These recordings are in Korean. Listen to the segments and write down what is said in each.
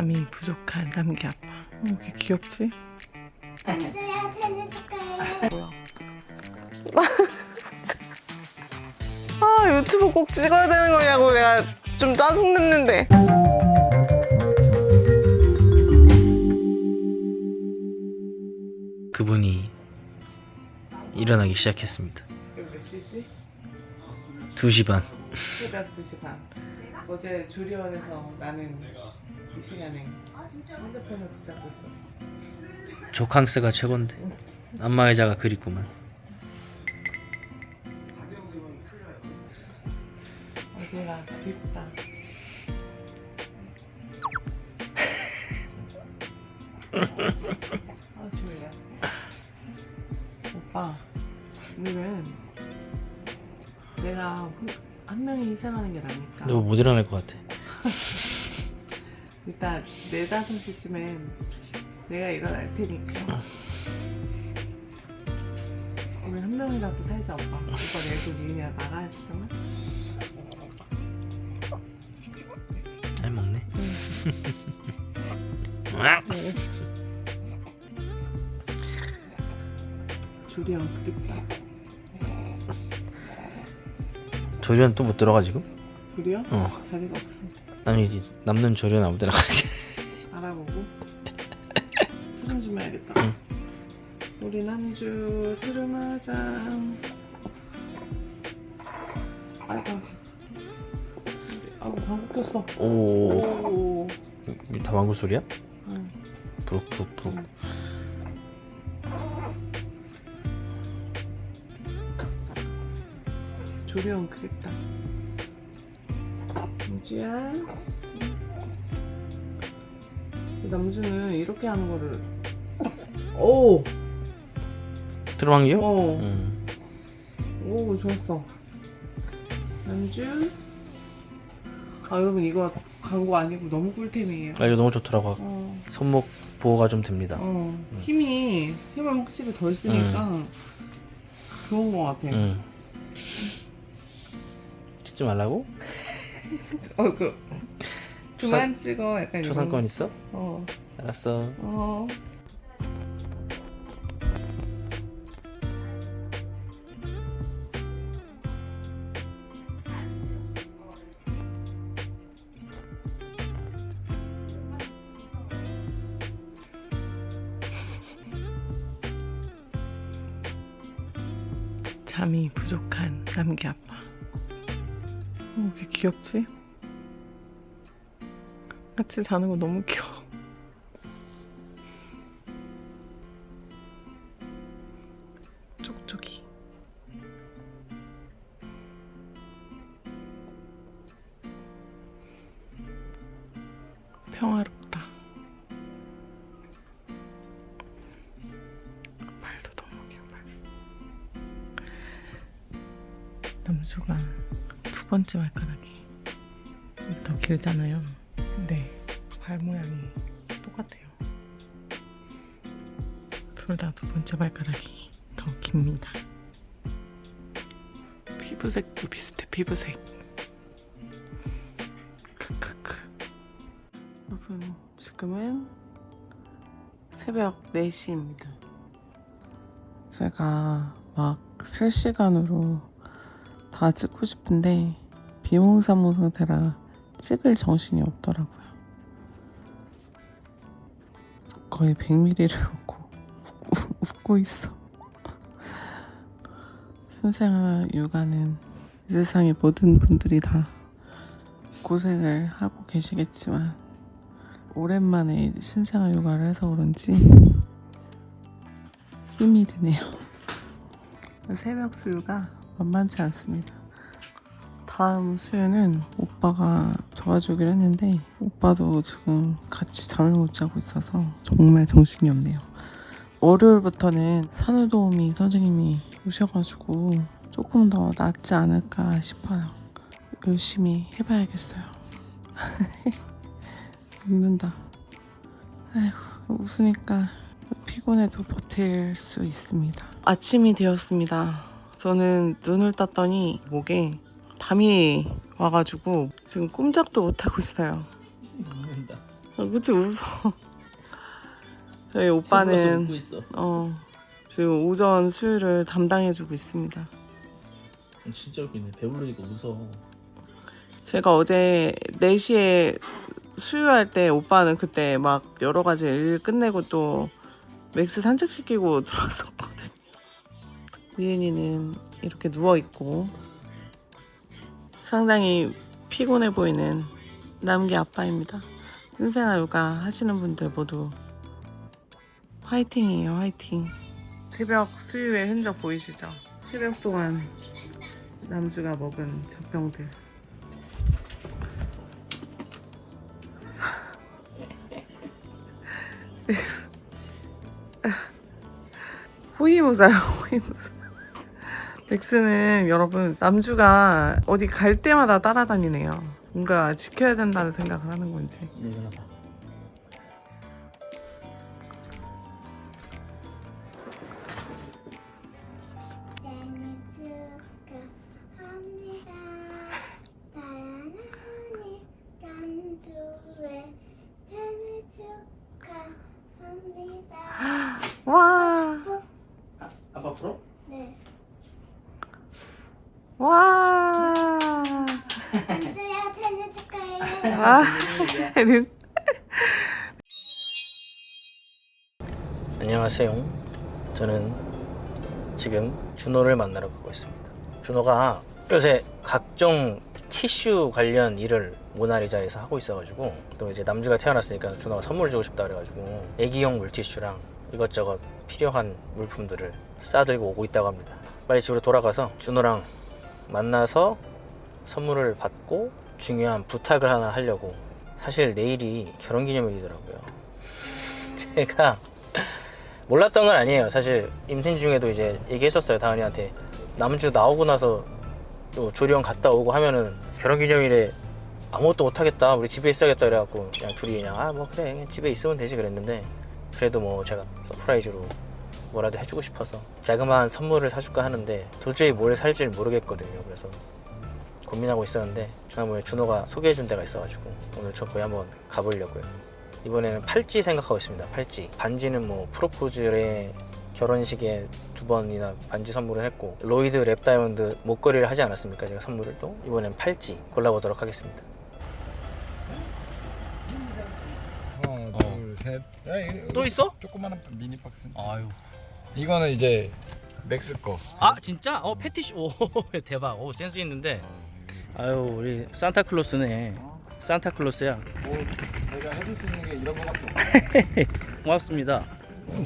잠이 부족한 남기 아빠. 어, 왜 이렇게 귀엽지? 안주야 쟤는 축하해. 뭐야? 아 유튜브 꼭 찍어야 되는 거냐고 내가 좀 짜증 냈는데. 그분이 일어나기 시작했습니다. 지금 몇 시지? 2시 반. 새벽 2시 반. 어제 조리원에서 나는 이 시간에 핸드폰을 붙잡고 있어. 조캉스가 최곤데. 안마의자가 그립구만. 어제가 그립다. 희생하는 게 나니까. 너 못 일어날 것 같아. 일단 네 다섯 시쯤엔 내가 일어날 테니까. 오늘 한 명이라도 살자 오빠. 오빠 내일도 니네랑 나가야 되잖아. 잘 먹네. 조리형 그립다. 조련 또 못 들어가 지금? 조리형? 어. 자리가 없어. 아니 이제 남는 조련 아무 데나 가게. 알아보고 소금 좀 해야겠다. 응. 우리 남주 흐름하자. 아이고. 아우 방구 꼈어. 오. 오. 이다 방구 소리야? 응. 부룩부룩부룩. 응. 조리형 그립다. 남주야. 남주는 이렇게 하는 거를. 오. 들어간 게요? 어. 응. 오 좋았어. 남주. 아 여러분 이거 광고 아니고 너무 꿀템이에요. 아 이거 너무 좋더라고. 어. 손목 보호가 좀 됩니다. 어. 힘이 힘을 확실히 덜 쓰니까 좋은 것 같아. 응. 찍지 말라고? 어 그 그만 찍어 약간 이런 초상권 거. 있어? 어. 알았어. 어. 귀엽지? 같이 자는 거 너무 귀여워. 더 길잖아요. 근데 발 모양이 똑같아요. 둘 다 두 번째 발가락이 더 깁니다. 피부색도 비슷해, 피부색. 크크크. 여러분, 지금은 새벽 4시입니다. 제가 막 실시간으로 다 찍고 싶은데 비몽사몽 상태라 찍을 정신이 없더라고요. 거의 100ml를 먹고 웃고, 웃고 있어. 신생아 육아는 이 세상의 모든 분들이 다 고생을 하고 계시겠지만 오랜만에 신생아 육아를 해서 그런지 힘이 드네요. 새벽 수유가 만만치 않습니다. 다음 수유는 오빠가 도와주기로 했는데 오빠도 지금 같이 잠을 못 자고 있어서 정말 정신이 없네요. 월요일부터는 산후도우미 선생님이 오셔가지고 조금 더 낫지 않을까 싶어요. 열심히 해봐야겠어요. 웃는다. 아이고 웃으니까 피곤해도 버틸 수 있습니다. 아침이 되었습니다. 저는 눈을 떴더니 목에 담이 와가지고 지금 꼼짝도 못하고 있어요. 먹는다. 아, 그치 웃어. 저희 웃고 오빠는 있어. 어 지금 오전 수유를 담당해주고 있습니다. 진짜 웃기네. 배부르니까 웃어. 제가 어제 4시에 수유할 때 오빠는 그때 막 여러 가지 일 끝내고 또 맥스 산책시키고 들어왔었거든요. 미은이는 이렇게 누워있고 상당히 피곤해 보이는 남기 아빠입니다. 신생아 육아 하시는 분들 모두 화이팅이에요, 화이팅. 새벽 수유의 흔적 보이시죠? 새벽 동안 남주가 먹은 젖병들. 호위무사요, 호위무사. 맥스는 여러분 남주가 어디 갈 때마다 따라다니네요. 뭔가 지켜야 된다는 생각을 하는 건지. 일 아, 안녕하세요. 저는 지금 준호를 만나러 가고 있습니다. 준호가 요새 각종 티슈 관련 일을 모나리자에서 하고 있어가지고 또 이제 남주가 태어났으니까 준호가 선물 주고 싶다 그래가지고 애기용 물티슈랑 이것저것 필요한 물품들을 싸들고 오고 있다고 합니다. 빨리 집으로 돌아가서 준호랑 만나서 선물을 받고 중요한 부탁을 하나 하려고 사실 내일이 결혼기념일이더라고요. 제가 몰랐던 건 아니에요. 사실 임신 중에도 이제 얘기했었어요. 다은이한테 남주 나오고 나서 또 조리원 갔다 오고 하면은 결혼기념일에 아무것도 못하겠다. 우리 집에 있어야겠다 그래갖고 그냥 둘이 그냥 아 뭐 그래 집에 있으면 되지 그랬는데 그래도 뭐 제가 서프라이즈로 뭐라도 해주고 싶어서 자그마한 선물을 사줄까 하는데 도저히 뭘 살지 모르겠거든요. 그래서 고민하고 있었는데 지난번에 준호가 소개해준 데가 있어가지고 오늘 저 거기 한번 가보려고요. 이번에는 팔찌 생각하고 있습니다. 팔찌. 반지는 뭐 프로포즈에 결혼식에 두 번이나 반지 선물을 했고 로이드 랩 다이아몬드 목걸이를 하지 않았습니까? 제가 선물을 또 이번엔 팔찌 골라보도록 하겠습니다. 하나, 둘, 셋. 야, 이거 또 있어? 조그마한 미니 박스. 아유. 이거는 이제 맥스 거. 아 진짜? 어 패티시 오 대박. 오 센스 있는데. 아유 우리 산타클로스네. 산타클로스야. 뭐 내가 해줄 수 있는 게 이런 거밖에. 고맙습니다.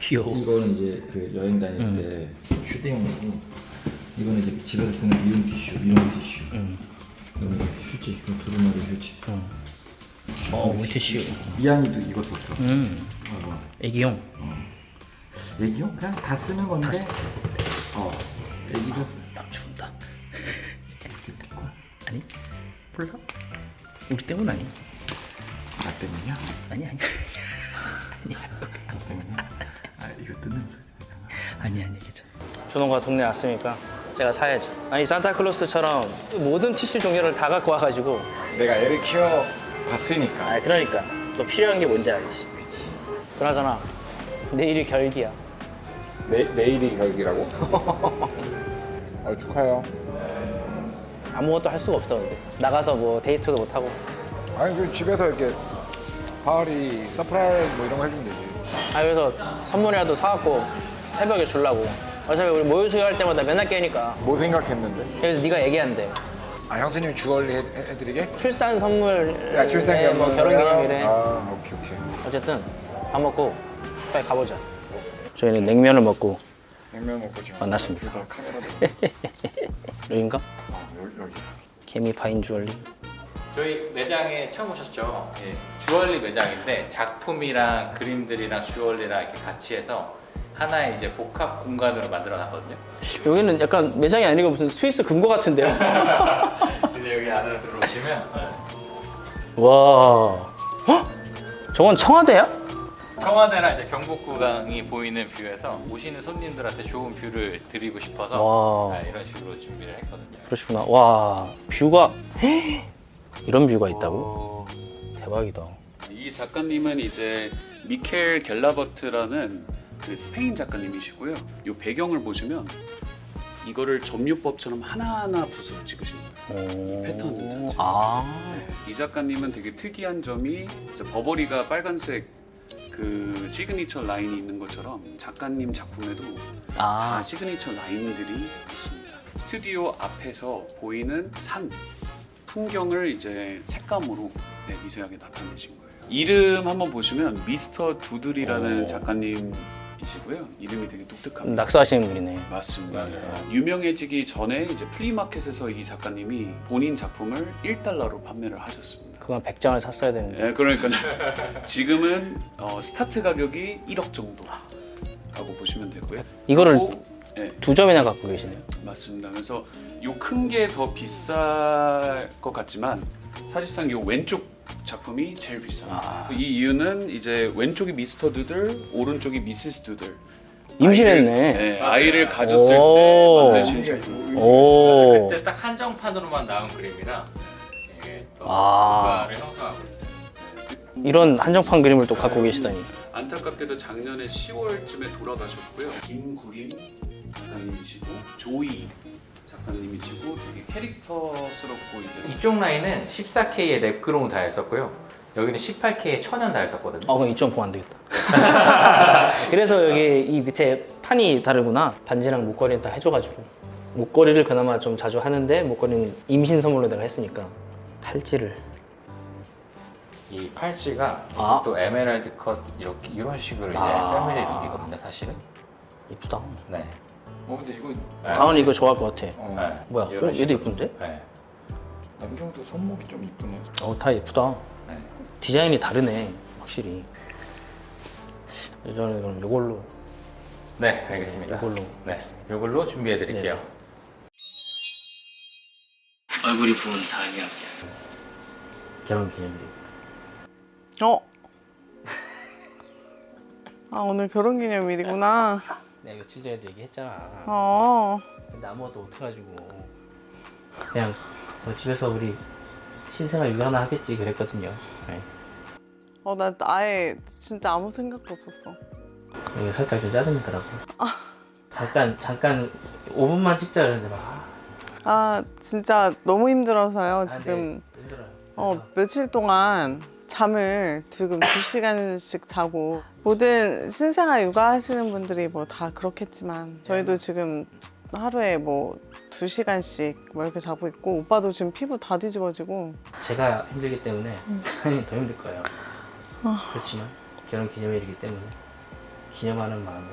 귀여워. 이거는 이제 그 여행 다닐 때 휴대용이고 이거는 이제 집에서 쓰는 미용 티슈, 미용 티슈. 응. 이거는 휴지, 이거 두루마리 휴지. 어 물티슈. 이한이도 이거 썼어. 음. 봐봐. 애기용. 애기용? 그냥 다 쓰는 건데. 어. 애기가 쓰. 몰라? 우리 때문 아니? 나 때문이야? 아니 아니. 나 때문이야? 아 이거 뜯는 소리. 아니 아니 괜찮아. 준호가 동네 왔으니까 제가 사야죠. 아니 산타클로스처럼 모든 티슈 종류를 다 갖고 와가지고. 내가 애를 키워 봤으니까. 아 그러니까 또 필요한 게 뭔지 알지. 그치. 그나저나 내일이 결기야. 내, 내일이 결기라고? 어, 축하해요. 아무것도 할 수가 없어 근데 나가서 뭐 데이트도 못 하고. 아니 그 집에서 이렇게 파리 서프라이즈 뭐 이런 거 해주면 되지. 아 그래서 선물이라도 사갖고 새벽에 주려고. 어차피 우리 모유 수유 할 때마다 맨날 깨니까. 뭐 생각했는데? 그래서 네가 얘기한대. 아 형수님 주얼리 해, 해- 해드리게? 출산 선물. 야 출생기 뭐 결혼 기념일에. 아 오케이 오케이. 어쨌든 밥 먹고 빨리 가보자. 저희는 냉면을 먹고 냉면 먹고 지금 만났습니다. 카메라 여긴가? 어, 여기 여기. 개미 파인 주얼리. 저희 매장에 처음 오셨죠? 예, 주얼리 매장인데 작품이랑 그림들이랑 주얼리랑 이렇게 같이 해서 하나의 이제 복합 공간으로 만들어 놨거든요. 여기는 약간 매장이 아니고 무슨 스위스 금고 같은데요? 이제 여기 안으로 들어오시면 와. 헉? 저건 청와대야? 청와대랑 이제 경복궁이 보이는 뷰에서 오시는 손님들한테 좋은 뷰를 드리고 싶어서 와. 아, 이런 식으로 준비를 했거든요. 그러시구나. 와, 뷰가 이런 뷰가 있다고? 대박이다. 이이 작가님은 이제 미켈 겔라버트라는 그 스페인 작가님이시고요. 이 배경을 보시면 이거를 점유법처럼 하나하나 붓으로 찍으신 거예요. 오. 패턴 자체. 아. 네, 이 작가님은 되게 특이한 점이 이제 버버리가 빨간색 그 시그니처 라인이 있는 것처럼 작가님 작품에도 다 아. 시그니처 라인들이 있습니다. 스튜디오 앞에서 보이는 산 풍경을 이제 색감으로 네, 미세하게 나타내신 거예요. 이름 한번 보시면 미스터 두들이라는 오. 작가님이시고요. 이름이 되게 독특합니다. 낙서하시는 분이네. 맞습니다. 맞아요. 어, 유명해지기 전에 이제 플리마켓에서 이 작가님이 본인 작품을 1달러로 판매를 하셨습니다. 그건 100장을 샀어야 되는데. 예, 그러니까 지금은 어, 스타트 가격이 1억 정도라고 보시면 되고요. 이거를 그리고, 예, 두 점이나 갖고 계시네요. 맞습니다. 그래서 요 큰 게 더 비쌀 것 같지만 사실상 요 왼쪽 작품이 제일 비쌉니다. 아. 이 이유는 이제 왼쪽이 미스터 두들, 오른쪽이 미시스 두들. 임신했네. 아이를, 네, 아이를 가졌을 때 오. 만드신 작품. 오. 그때 딱 한정판으로만 나온 그림이라 아. 효과를 형성하고 있어요. 이런 한정판 그림을 또 갖고 계시다니. 안타깝게도 작년에 10월쯤에 돌아가셨고요. 김구림 작가님이시고 조이 작가님이시고 되게 캐릭터스럽고 이제 이쪽 라인은 14K의 랩그로운 다일 썼고요. 여기는 18K의 천연 다일 썼거든요. 어, 그럼 이점 보면 안 되겠다. 그래서 여기 이 밑에 판이 다르구나. 반지랑 목걸이는 다 해줘가지고. 목걸이를 그나마 좀 자주 하는데 목걸이는 임신 선물로 내가 했으니까 팔찌를. 이 팔찌가 아. 또 에메랄드 컷 이렇게 이런 식으로 이제 아. 패밀리 룩이거든요, 사실은. 이쁘다. 네. 어 근데 이거 네. 다원이 이거 좋아할 것 같아. 어, 네. 뭐야? 이런 어, 식으로. 얘도 이쁜데? 네. 남경도 손목이 좀 이쁘네. 어, 다 예쁘다. 네. 디자인이 다르네, 확실히. 저는 그럼 이걸로. 네, 알겠습니다. 이걸로. 네, 이걸로 준비해 드릴게요. 네. 얼굴이 부은 다이아야. 결혼 기념일. 어? 아 오늘 결혼기념일이구나. 내가 며칠 전에도 얘기했잖아. 어. 근데 아무것도 못해가지고 그냥 뭐 집에서 우리 신생아 육아 하나 하겠지 그랬거든요. 네. 어, 나 아예 진짜 아무 생각도 없었어. 이게 살짝 좀 짜증나더라고. 잠깐 잠깐 5분만 찍자 그랬는데 막. 아, 아, 진짜 너무 힘들어서요. 아, 지금 네, 힘들어요. 어, 그래서 며칠 동안 잠을 지금 2시간씩 자고 모든 신생아 육아하시는 분들이 뭐 다 그렇겠지만 저희도 지금 하루에 뭐 2시간씩 뭐 이렇게 자고 있고 오빠도 지금 피부 다 뒤집어지고 제가 힘들기 때문에 당연히 더 힘들 거예요. 아. 그렇지만 결혼 기념일이기 때문에 기념하는 마음으로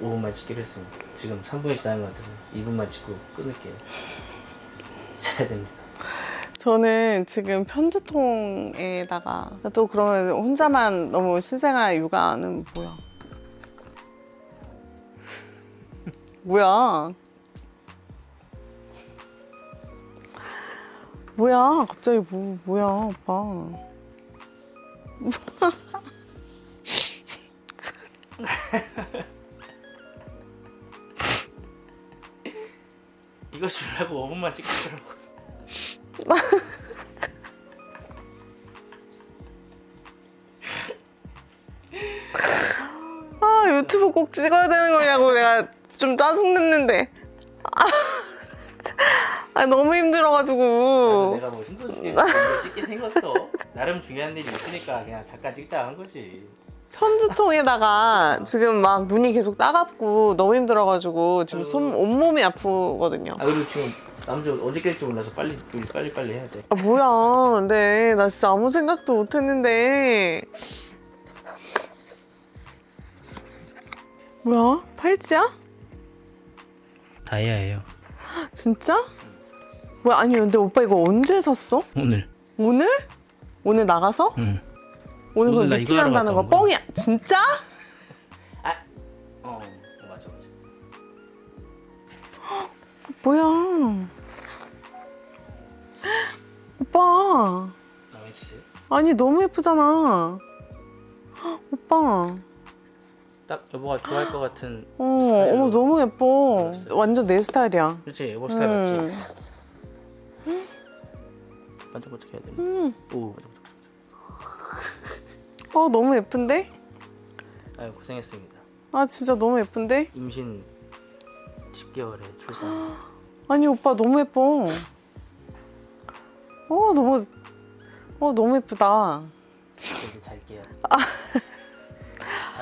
5분만 찍기로 했습니다. 지금 3분이 지난 것 같아서 2분만 찍고 끊을게요. 자야 됩니다. 저는 지금 편두통에다가 또 그러면 혼자만 너무 신생아 육아는 뭐야? 뭐야? 뭐야? 갑자기 뭐 뭐야, 오빠? 이거 주려고 5분만 찍기로 아 유튜브 꼭 찍어야 되는 거냐고 내가 좀 짜증 냈는데. 아 진짜. 아 너무 힘들어가지고. 내가 뭐 힘들게 이거 찍게 생겼어. 나름 중요한 일이 있으니까 그냥 잠깐 찍자 한 거지. 편두통에다가 지금 막 눈이 계속 따갑고 너무 힘들어가지고 지금 손 온몸이 아프거든요. 아 그리고 지금 남주 어디 깰지 몰라서 빨리 빨리 빨리 해야 돼. 아 뭐야? 근데 나 진짜 아무 생각도 못했는데. 뭐야? 팔찌야? 다이아예요. 진짜? 뭐야? 아니 근데 오빠 이거 언제 샀어? 오늘. 오늘? 오늘 나가서? 응. 오늘 오늘 그럼 나 미팅 이거 하러 한다는 거 갔다 온 거야. 뻥이야? 진짜? 어 맞아 맞아. 뭐야? 오빠. 남의 주세요. 아니 너무 예쁘잖아. 헉, 오빠. 딱 여보가 좋아할 것 같은. 어, 어머 너무 예뻐. 골랐어요. 완전 내 스타일이야. 그렇지 여보 스타일 음. 맞지. 반짝반짝 해야 돼. 음. 오. 아 너무 예쁜데? 아유 고생했습니다. 아 진짜 너무 예쁜데? 임신 10개월에 출산. 아니 오빠 너무 예뻐. 어 너무 어 너무 예쁘다. 이제 잘게요.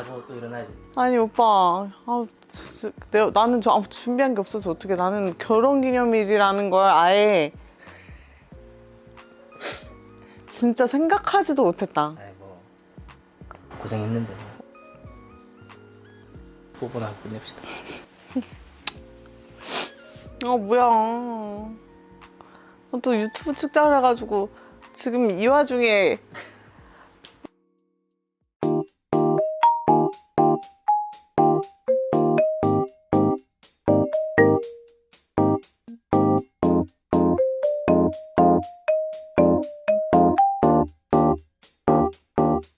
자고 또 일어나야 됩니다. 아니 오빠 아 진짜 내가 나는 저 아무것도 준비한 게 없어서 어떻게 나는 결혼 기념일이라는 걸 아예 진짜 생각하지도 못했다. 아이 고 고생했는데 뽀뽀나 끝냅시다. 아 뭐야 아, 또 유튜브 찍자 그래가지고 지금 이 와중에